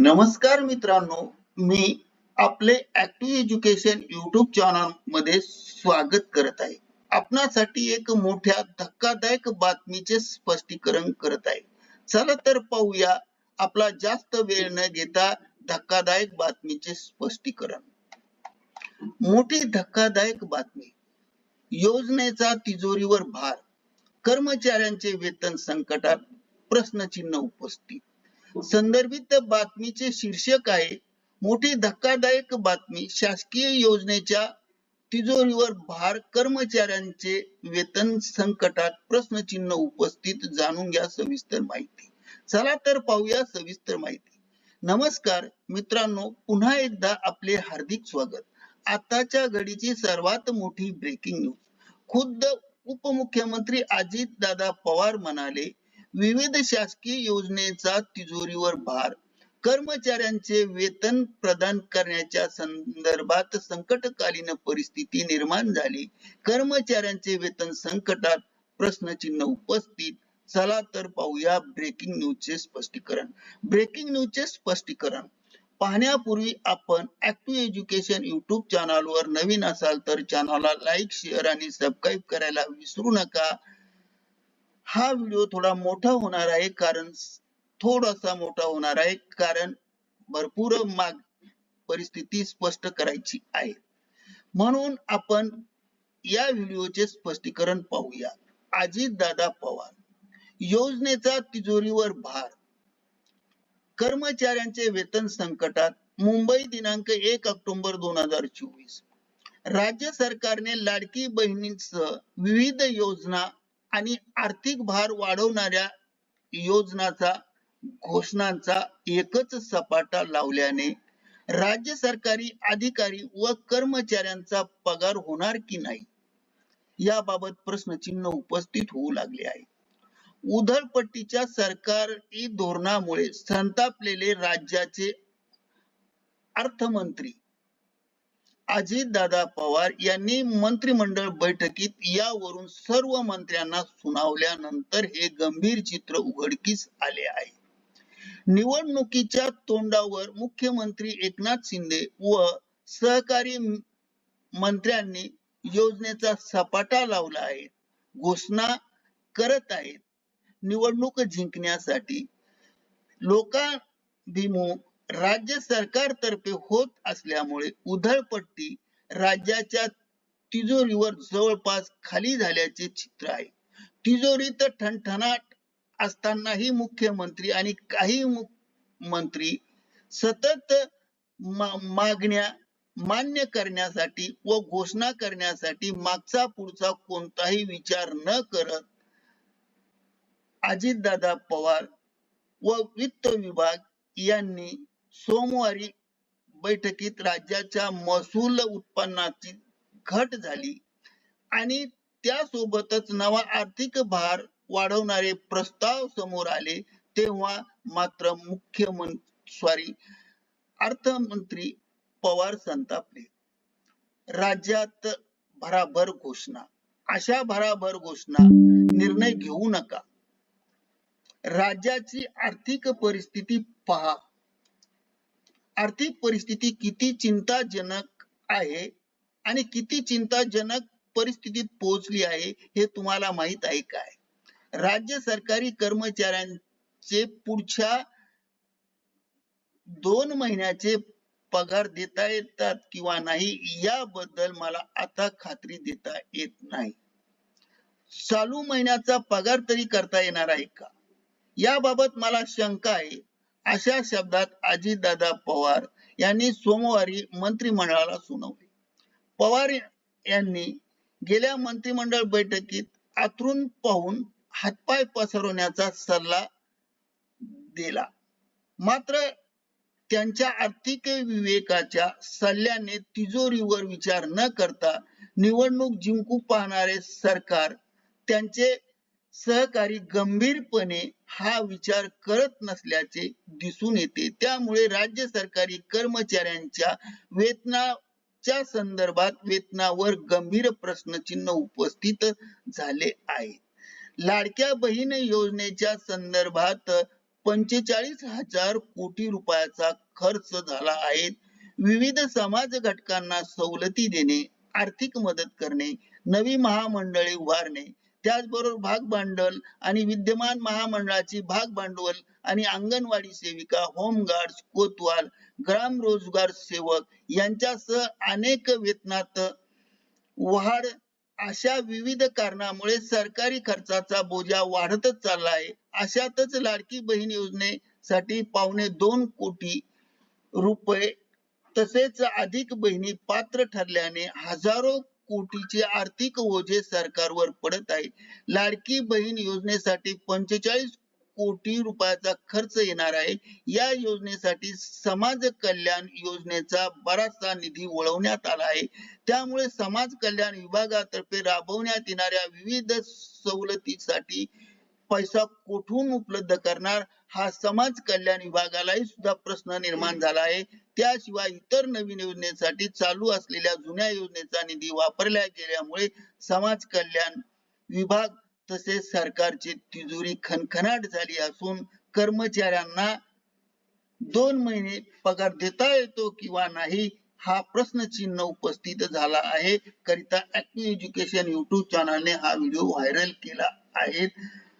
नमस्कार मित्रांनो मी आपले ऍक्टिव्ह एज्युकेशन युट्यूब चॅनलमध्ये स्वागत करत आहे. आपणासाठी एक मोठ्या धक्कादायक बातमीचे स्पष्टीकरण करत आहे. चला तर पाहूया आपला जास्त वेळ न घेता धक्कादायक बातमीचे स्पष्टीकरण. मोठी धक्कादायक बातमी योजनेचा तिजोरीवर भार कर्मचाऱ्यांचे वेतन संकटात प्रश्नचिन्ह उपस्थित. संदर्भित बातमीचे शीर्षक आहे मोठी धक्कादायक बातमी शासकीय योजनेच्या तिजोरीवर भार कर्मचाऱ्यांचे वेतन संकटात प्रश्नचिन्ह उपस्थित जाणून घ्या सविस्तर माहिती. चला तर पाहूया सविस्तर माहिती. नमस्कार मित्रांनो पुन्हा एकदा आपले हार्दिक स्वागत. आताच्या घडीची सर्वात मोठी ब्रेकिंग न्यूज खुद्द उपमुख्यमंत्री अजित दादा पवार म्हणाले विविध शासकीय योजनेचा तिजोरीवर भार. कर्मचाऱ्यांचे वेतन प्रदान करण्याच्या संदर्भात संकटकालीन परिस्थिती निर्माण झाली. कर्मचाऱ्यांचे वेतन संकटात प्रश्नचिन्ह उपस्थित. चला तर पाहूया ब्रेकिंग न्यूजचे स्पष्टीकरण. ब्रेकिंग न्यूजचे स्पष्टीकरण. पाहण्यापूर्वी आपण ऍक्टिव्ह एज्युकेशन युट्यूब चॅनल वर नवीन असाल तर चॅनलला लाईक शेअर आणि सबस्क्राईब करायला विसरू नका. हा व्हिडिओ थोडा मोठा होणार आहे कारण थोडासा मोठा होणार आहे कारण भरपूर माग परिस्थिती स्पष्ट करायची आहे. म्हणून आपण या व्हिडिओचे स्पष्टीकरण पाहूया. अजित दादा पवार योजनेचा तिजोरीवर भार. कर्मचाऱ्यांचे वेतन संकटात मुंबई दिनांक एक ऑक्टोबर दोन हजार चोवीस. राज्य सरकारने लाडकी बहिणींसह विविध योजना आणि आर्थिक भार वाढवणाऱ्या योजनाचा घोषणांचा एकच सपाटा लावल्याने राज्य सरकारी अधिकारी व कर्मचाऱ्यांचा पगार होणार की नाही? याबाबत प्रश्नचिन्ह उपस्थित होऊ लागले आहे. उधळपट्टीच्या सरकारी धोरणामुळे संतापलेले राज्याचे अर्थमंत्री अजितदादा पवार यांनी मंत्रिमंडळ बैठकीत यावरून सर्व मंत्र्यांना सुनावल्यानंतर हे गंभीर चित्र उघडकीस आले आहे. निवडणुकीच्या तोंडावर मुख्यमंत्री एकनाथ शिंदे व सहकारी मंत्र्यांनी योजनेचा सपाटा लावला आहे. घोषणा करत आहेत. निवडणूक जिंकण्यासाठी लोकाभिमुख राज्य सरकारतर्फे होत असल्यामुळे उधळपट्टी राज्याच्या तिजोरीवर जवळपास खाली झाल्याचे चित्र आहे. तिजोरीत ठणठणाट असतानाही मुख्यमंत्री आणि काही मंत्री सतत मागण्या मान्य करण्यासाठी व घोषणा करण्यासाठी मागचा पुढचा कोणताही विचार न करत अजितदादा पवार व वित्त विभाग यांनी सोमवारी बैठकीत राज्याच्या महसूल उत्पन्नाची घट झाली. आणि त्यासोबतच नवा आर्थिक भार वाढवणारे प्रस्ताव समोर आले. तेव्हा मात्र मुख्यमंत्री सॉरी अर्थमंत्री पवार संतापले. राज्यात भराभर घोषणा. अशा भराभर घोषणा निर्णय घेऊ नका. राज्याची आर्थिक परिस्थिती पहा. आर्थिक परिस्थिती किती चिंताजनक आहे आणि किती चिंताजनक परिस्थितीत पोहोचली आहे हे तुम्हाला माहीत आहे काय राज्य सरकारी कर्मचाऱ्यांचे पुढच्या दोन महिन्याचे पगार देता येतात किंवा नाही याबद्दल मला आता खात्री देता येत नाही. चालू महिन्याचा पगार तरी करता येणार आहे का? याबाबत मला शंका आहे. अशा शब्दात अजितदादा पवार यांनी सोमवारी मंत्रिमंडळाला सुनावले. पवार यांनी गेल्या मंत्रिमंडळ बैठकीत आतरून पाहून हातपाय पसरवण्याचा सल्ला दिला. मात्र त्यांच्या आर्थिक विवेकाच्या सल्ल्याने तिजोरीवर विचार न करता निवडणूक जिंकू पाहणारे सरकार त्यांचे सहकारी गंभीरपणे हा विचार करत नसल्याचे दिसून येते. त्यामुळे राज्य सरकारी कर्मचाऱ्यांच्या वेतनाच्या संदर्भात वेतनावर गंभीर प्रश्नचिन्ह उपस्थित झाले आहे लाडक्या बहीण योजनेच्या संदर्भात पंचेचाळीस हजार कोटी रुपयाचा खर्च झाला आहे. विविध समाज घटकांना सवलती देणे आर्थिक मदत करणे नवी महामंडळे उभारणे त्याचबरोबर भाग भांडवल आणि विद्यमान महामंडळाची भाग भांडवल आणि अंगणवाडी सेविका होमगार्ड कोतवाल ग्राम रोजगार सेवक यांच्यासह अनेक वेतनात वाढ अशा विविध कारणामुळे सरकारी खर्चाचा बोजा वाढतच चालला आहे. अशातच लाडकी बहीण योजनेसाठी पावणे दोन कोटी रुपये तसेच अधिक बहिणी पात्र ठरल्याने हजारो कोटीचे आर्थिक ओझे सरकारवर पडत आहे लाडकी बहीण योजनेसाठी पंचेचाळीस कोटी रुपयाचा खर्च येणार आहे. या योजनेसाठी समाज कल्याण योजनेचा बराचसा निधी वळवण्यात आला आहे. त्यामुळे समाज कल्याण विभागातर्फे राबवण्यात येणाऱ्या विविध सवलतीसाठी पैसा कुठून उपलब्ध करणार? हा समाज कल्याण विभागालाही सुद्धा प्रश्न निर्माण झाला आहे. त्याशिवाय इतर नवीन योजनेसाठी चालू असलेल्या जुन्या योजनेचा निधी वापरल्या गेल्यामुळे समाज कल्याण विभाग तसेच सरकारची तिजोरी खनखनाट झाली असून कर्मचाऱ्यांना दोन महिने पगार देता येतो किंवा नाही हा प्रश्नचिन्ह उपस्थित झाला आहे. करिता ऍक्टिव्ह एज्युकेशन युट्यूब चॅनलने हा व्हिडिओ व्हायरल केला आहे.